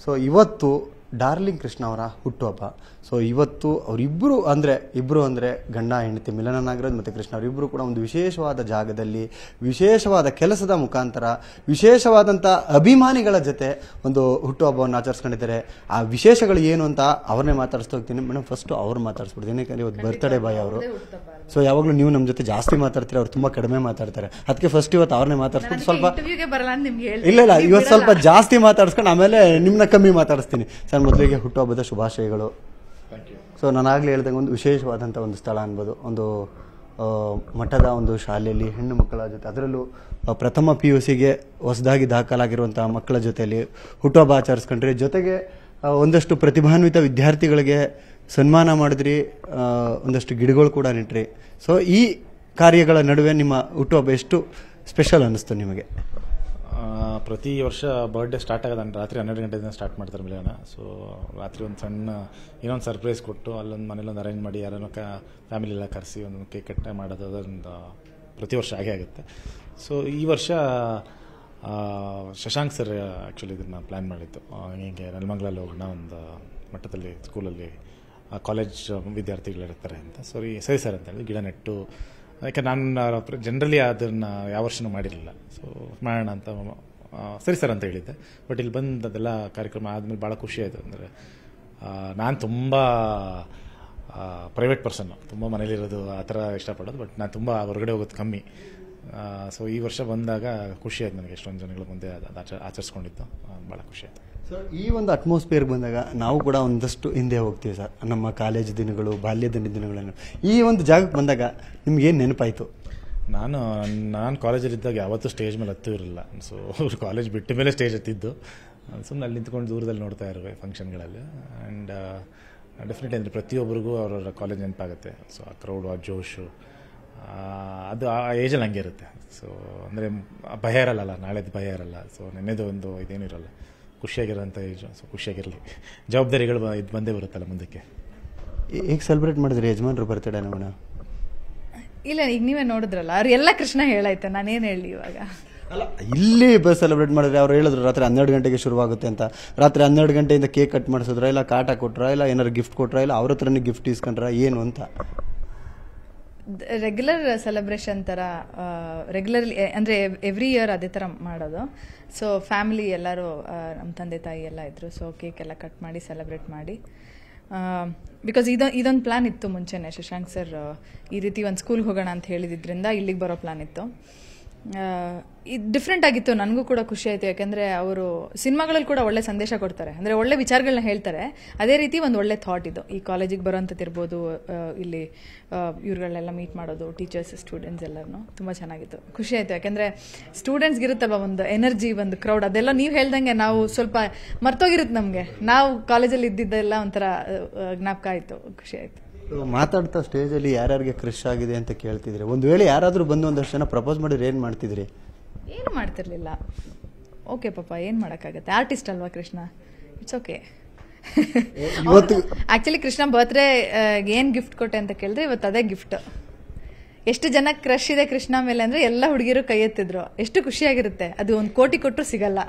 So ಇವತ್ತು darling Krishna ಅವರ ಹುಟ್ಟುಹಬ್ಬ. ಸೊ ಇವತ್ತು ಅವರಿಬ್ಬರು ಅಂದರೆ ಇಬ್ಬರು ಅಂದರೆ ಗಂಡ ಹೆಂಡತಿ ಮಿಲನ ನಾಗರಾಜ್ ಮತ್ತು ಕೃಷ್ಣ ಅವರಿಬ್ಬರು ಕೂಡ ಒಂದು ವಿಶೇಷವಾದ ಜಾಗದಲ್ಲಿ ವಿಶೇಷವಾದ ಕೆಲಸದ ಮುಖಾಂತರ ವಿಶೇಷವಾದಂಥ ಅಭಿಮಾನಿಗಳ ಜೊತೆ ಒಂದು ಹುಟ್ಟುಹಬ್ಬವನ್ನು ಆಚರಿಸ್ಕೊಂಡಿದ್ದಾರೆ. ಆ ವಿಶೇಷಗಳು ಏನು ಅಂತ ಅವ್ರನ್ನೇ ಮಾತಾಡಿಸ್ತಾ ಹೋಗ್ತೀನಿ. ಮೇಡಮ್ ಫಸ್ಟು ಅವ್ರು ಮಾತಾಡಿಸ್ಬಿಡ್ತೀನಿ ಯಾಕಂದರೆ ಇವತ್ತು ಬರ್ತಡೇ ಬಾಯ್ ಅವರು. ಸೊ ಯಾವಾಗಲೂ ನೀವು ನಮ್ಮ ಜೊತೆ ಜಾಸ್ತಿ ಮಾತಾಡ್ತೀರಿ ಅವ್ರು ತುಂಬ ಕಡಿಮೆ ಮಾತಾಡ್ತಾರೆ. ಅದಕ್ಕೆ ಫಸ್ಟ್ ಇವತ್ತು ಅವ್ರನ್ನೇ ಮಾತಾಡಿಸ್ಬಿಟ್ಟು ಸ್ವಲ್ಪ ಇಲ್ಲ ಇಲ್ಲ ಇವತ್ತು ಸ್ವಲ್ಪ ಜಾಸ್ತಿ ಮಾತಾಡಿಸ್ಕೊಂಡು ಆಮೇಲೆ ನಿಮ್ಮನ್ನ ಕಮ್ಮಿ ಮಾತಾಡಿಸ್ತೀನಿ. ಸರ್ ಮೊದಲಿಗೆ ಹುಟ್ಟುಹಬ್ಬದ ಶುಭಾಶಯಗಳು. ಸೊ ನಾನು ಆಗಲೇ ಹೇಳ್ದಂಗೆ ಒಂದು ವಿಶೇಷವಾದಂಥ ಒಂದು ಸ್ಥಳ ಅನ್ಬೋದು. ಒಂದು ಮಠದ ಒಂದು ಶಾಲೆಯಲ್ಲಿ ಹೆಣ್ಣು ಮಕ್ಕಳ ಜೊತೆ ಅದರಲ್ಲೂ ಪ್ರಥಮ ಪಿ ಯು ಸಿಗೆ ಹೊಸದಾಗಿ ದಾಖಲಾಗಿರುವಂಥ ಮಕ್ಕಳ ಜೊತೆಯಲ್ಲಿ ಹುಟ್ಟುಹಬ್ಬ ಆಚರಿಸ್ಕೊಂಡ್ರಿ ಜೊತೆಗೆ ಒಂದಷ್ಟು ಪ್ರತಿಭಾನ್ವಿತ ವಿದ್ಯಾರ್ಥಿಗಳಿಗೆ ಸನ್ಮಾನ ಮಾಡಿದ್ರಿ ಒಂದಷ್ಟು ಗಿಡಗಳು ಕೂಡ ನೆಟ್ರಿ. ಸೊ ಈ ಕಾರ್ಯಗಳ ನಡುವೆ ನಿಮ್ಮ ಹುಟ್ಟುಹಬ್ಬ ಎಷ್ಟು ಸ್ಪೆಷಲ್ ಅನ್ನಿಸ್ತು ನಿಮಗೆ? ಪ್ರತಿ ವರ್ಷ ಬರ್ಡೇ ಸ್ಟಾರ್ಟ್ ಆಗೋದು ರಾತ್ರಿ ಹನ್ನೆರಡು ಗಂಟೆಯಿಂದ ಸ್ಟಾರ್ಟ್ ಮಾಡ್ತಾರೆ ಮಿಲನ ಸೊ ರಾತ್ರಿ ಒಂದು ಸಣ್ಣ ಏನೊಂದು ಸರ್ಪ್ರೈಸ್ ಕೊಟ್ಟು ಅಲ್ಲೊಂದು ಮನೇಲೊಂದು ಅರೇಂಜ್ ಮಾಡಿ ಯಾರನ್ನೋ ಕ ಫ್ಯಾಮಿಲಿ ಎಲ್ಲ ಕರೆಸಿ ಒಂದು ಕೇಕ್ ಕಟ್ಟೆ ಮಾಡೋದು, ಅದೊಂದು ಪ್ರತಿ ವರ್ಷ ಹಾಗೆ ಆಗುತ್ತೆ. ಸೊ ಈ ವರ್ಷ ಶಶಾಂಕ್ ಸರ್ ಆ್ಯಕ್ಚುಲಿ ಇದನ್ನು ಪ್ಲ್ಯಾನ್ ಮಾಡಿತ್ತು ಹಿಂಗೆ ನೆಲಮಂಗಲಲ್ಲಿ ಹೋಗೋಣ ಒಂದು ಮಟ್ಟದಲ್ಲಿ ಸ್ಕೂಲಲ್ಲಿ ಕಾಲೇಜ್ ವಿದ್ಯಾರ್ಥಿಗಳಿರ್ತಾರೆ ಅಂತ. ಸರಿ ಸರಿ ಸರ್ ಅಂತ ಹೇಳಿ ಗಿಡ ನೆಟ್ಟು, ಯಾಕೆ ನಾನು ಜನರಲಿ ಅದನ್ನು ಯಾವ ವರ್ಷನೂ ಮಾಡಿರಲಿಲ್ಲ. ಸೊ ಮಾಡೋಣ ಅಂತ ಸರಿ ಸರ್ ಅಂತ ಹೇಳಿದ್ದೆ. ಬಟ್ ಇಲ್ಲಿ ಬಂದು ಅದೆಲ್ಲ ಕಾರ್ಯಕ್ರಮ ಆದಮೇಲೆ ಭಾಳ ಖುಷಿ ಆಯಿತು. ಅಂದರೆ ನಾನು ತುಂಬ ಪ್ರೈವೇಟ್ ಪರ್ಸನ್ನು ತುಂಬ ಮನೇಲಿರೋದು ಆ ಥರ ಇಷ್ಟಪಡೋದು. ಬಟ್ ನಾನು ತುಂಬ ಹೊರಗಡೆ ಹೋಗೋದು ಕಮ್ಮಿ. ಸೊ ಈ ವರ್ಷ ಬಂದಾಗ ಖುಷಿ ಆಯ್ತು ನನಗೆ. ಎಷ್ಟೊಂದು ಜನಗಳ ಮುಂದೆ ಅದು ಆಚ ಆಚರಿಸ್ಕೊಂಡಿತ್ತು ಭಾಳ ಖುಷಿ ಆಯಿತು. ಸೊ ಈ ಒಂದು ಅಟ್ಮಾಸ್ಫಿಯರ್ಗೆ ಬಂದಾಗ ನಾವು ಕೂಡ ಒಂದಷ್ಟು ಹಿಂದೆ ಹೋಗ್ತೀವಿ ಸರ್ ನಮ್ಮ ಕಾಲೇಜ್ ದಿನಗಳು, ಬಾಲ್ಯದ ದಿನಗಳನ್ನು. ಈ ಒಂದು ಜಾಗಕ್ಕೆ ಬಂದಾಗ ನಿಮ್ಗೆ ಏನು ನೆನಪಾಯಿತು? ನಾನು ನಾನು ಕಾಲೇಜಲ್ಲಿ ಇದ್ದಾಗ ಯಾವತ್ತೂ ಸ್ಟೇಜ್ ಮೇಲೆ ಹತ್ತೂ ಇರಲಿಲ್ಲ. ಸೊ ಕಾಲೇಜ್ ಬಿಟ್ಟ ಮೇಲೆ ಸ್ಟೇಜ್ ಹತ್ತಿದ್ದು. ಸುಮ್ಮನೆ ಅಲ್ಲಿ ನಿಂತ್ಕೊಂಡು ದೂರದಲ್ಲಿ ನೋಡ್ತಾ ಇರುವೆ ಫಂಕ್ಷನ್ಗಳಲ್ಲಿ ಆ್ಯಂಡ್ ಡೆಫಿನೆಟ್ಲಿ ಅಂದರೆ ಪ್ರತಿಯೊಬ್ಬರಿಗೂ ಅವರವರ ಕಾಲೇಜ್ ನೆನಪಾಗುತ್ತೆ. ಸೊ ಆ ಕ್ರೌಡು ಆ ಜೋಶು ಅದು ಆ ಏಜಲ್ಲಿ ಹಂಗೆ ಇರುತ್ತೆ. ಸೊ ಅಂದರೆ ಭಯ ಇರಲ್ಲ ನಾಳೆದು ಭಯ ಇರಲ್ಲ. ಸೊ ನೆನ್ನೆದು ಒಂದು ಇದೇನು ಇರಲ್ಲ. ಖುಷಿಯಾಗಿರೋಂಥ ಏಜು ಸೊ ಖುಷಿಯಾಗಿರಲಿ. ಜವಾಬ್ದಾರಿಗಳು ಇದು ಬಂದೇ ಬರುತ್ತಲ್ಲ ಮುಂದಕ್ಕೆ. ಈಗ ಸೆಲೆಬ್ರೇಟ್ ಮಾಡಿದ್ರಿ ಯಜಮಾನ್ರು ಬರ್ತಡೆ ನಮ್ಮನ್ನ ಇಲ್ಲ ಈಗ ನೀವೇ ನೋಡಿದ್ರಲ್ಲ ಅವ್ರು ಎಲ್ಲ ಕೃಷ್ಣ ಹೇಳಾಯ್ತು ನಾನೇನು ಹೇಳಿ ಇವಾಗ? ಅಲ್ಲ ಇಲ್ಲಿ ಬಸ್ ಸೆಲೆಬ್ರೇಟ್ ಮಾಡಿದ್ರೆ ಅವ್ರು ಹೇಳಿದ್ರು ರಾತ್ರಿ ಹನ್ನೆರಡು ಗಂಟೆಗೆ ಶುರುವಾಗುತ್ತೆ ಅಂತ. ರಾತ್ರಿ ಹನ್ನೆರಡು ಗಂಟೆಯಿಂದ ಕೇಕ್ ಕಟ್ ಮಾಡಿಸಿದ್ರ ಇಲ್ಲ ಕಾಟ ಕೊಟ್ರ ಇಲ್ಲ ಏನಾರು ಗಿಫ್ಟ್ ಕೊಟ್ರ ಇಲ್ಲ ಅವ್ರ ಹತ್ರನೇ ಗಿಫ್ಟ್ ಇಸ್ಕೊಂಡ್ರ ಏನು ಅಂತ? ರೆಗ್ಯುಲರ್ ಸೆಲೆಬ್ರೇಷನ್ ಥರ ರೆಗ್ಯುಲರ್ಲಿ ಅಂದರೆ ಎವ್ರಿ ಇಯರ್ ಅದೇ ಥರ ಮಾಡೋದು. ಸೊ ಫ್ಯಾಮಿಲಿ ಎಲ್ಲರೂ ನಮ್ಮ ತಂದೆ ತಾಯಿ ಎಲ್ಲ ಇದ್ದರು ಸೊ ಕೇಕ್ ಎಲ್ಲ ಕಟ್ ಮಾಡಿ ಸೆಲೆಬ್ರೇಟ್ ಮಾಡಿ. ಬಿಕಾಸ್ ಇದು ಇದೊಂದು ಪ್ಲ್ಯಾನ್ ಇತ್ತು ಮುಂಚೆನೆ ಶಶಾಂಕ್ ಸರ್ ಈ ರೀತಿ ಒಂದು ಸ್ಕೂಲ್ಗೆ ಹೋಗೋಣ ಅಂತ ಹೇಳಿದ್ರಿಂದ ಇಲ್ಲಿಗೆ ಬರೋ ಪ್ಲ್ಯಾನ್ ಇತ್ತು. ಇದು ಡಿಫ್ರೆಂಟ್ ಆಗಿತ್ತು, ನನಗೂ ಕೂಡ ಖುಷಿ ಆಯಿತು, ಯಾಕೆಂದರೆ ಅವರು ಸಿನಿಮಾಗಳಲ್ಲಿ ಕೂಡ ಒಳ್ಳೆ ಸಂದೇಶ ಕೊಡ್ತಾರೆ. ಅಂದರೆ ಒಳ್ಳೆ ವಿಚಾರಗಳನ್ನ ಹೇಳ್ತಾರೆ. ಅದೇ ರೀತಿ ಒಂದು ಒಳ್ಳೆ ಥಾಟ್ ಇದು. ಈ ಕಾಲೇಜಿಗೆ ಬರೋಂಥದ್ದಿರ್ಬೋದು ಇಲ್ಲಿ ಇವ್ರುಗಳನ್ನೆಲ್ಲ ಮೀಟ್ ಮಾಡೋದು ಟೀಚರ್ಸ್ ಸ್ಟೂಡೆಂಟ್ಸ್ ಎಲ್ಲರೂ ತುಂಬ ಚೆನ್ನಾಗಿತ್ತು. ಖುಷಿ ಆಯಿತು. ಯಾಕೆಂದರೆ ಸ್ಟೂಡೆಂಟ್ಸ್ಗೆ ಇರುತ್ತಲ್ಲ ಒಂದು ಎನರ್ಜಿ ಒಂದು ಕ್ರೌಡ್ ಅದೆಲ್ಲ ನೀವು ಹೇಳ್ದಂಗೆ ನಾವು ಸ್ವಲ್ಪ ಮರ್ತೋಗಿರುತ್ತೆ ನಮಗೆ. ನಾವು ಕಾಲೇಜಲ್ಲಿ ಇದ್ದಿದ್ದೆಲ್ಲ ಒಂಥರ ಜ್ಞಾಪಕ ಆಯಿತು. ಖುಷಿ ಆಯಿತು. ಮಾತಾಡ್ತಾ ಸ್ಟೇಜಲ್ಲಿ ಯಾರ್ಯಾರಿಗೆ ಕ್ರಶ್ ಆಗಿದೆ ಅಂತ ಕೇಳ್ತಿದ್ರೆ ಒಂದು ವೇಳೆ ಯಾರಾದರೂ ಬಂದು ಒಂದಷ್ಟು ಜನ ಪ್ರಪೋಸ್ ಮಾಡಿದ್ರೆ ಏನು ಮಾಡ್ತಿದ್ರಿ? ಏನು ಮಾಡ್ತಿರ್ಲಿಲ್ಲ. ಓಕೆ ಪಾಪ ಏನು ಮಾಡೋಕ್ಕಾಗತ್ತೆ? ಆರ್ಟಿಸ್ಟ್ ಅಲ್ವಾ ಕೃಷ್ಣ? ಇಟ್ಸ್ ಓಕೆ ಇವತ್ತು ಆಕ್ಚುಲಿ ಕೃಷ್ಣ ಬರ್ತ್ಡೇ ಏನು ಗಿಫ್ಟ್ ಕೊಟ್ಟೆ ಅಂತ ಕೇಳಿದ್ರೆ ಇವತ್ತು ಅದೇ ಗಿಫ್ಟ್ ಎಷ್ಟು ಜನ ಕ್ರಶ್ ಇದೆ ಕೃಷ್ಣ ಮೇಲೆ ಅಂದರೆ ಎಲ್ಲ ಹುಡುಗಿರು ಕೈ ಎತ್ತಿದ್ರು. ಎಷ್ಟು ಖುಷಿಯಾಗಿರುತ್ತೆ. ಅದು ಒಂದು ಕೋಟಿ ಕೊಟ್ಟರು ಸಿಗಲ್ಲ.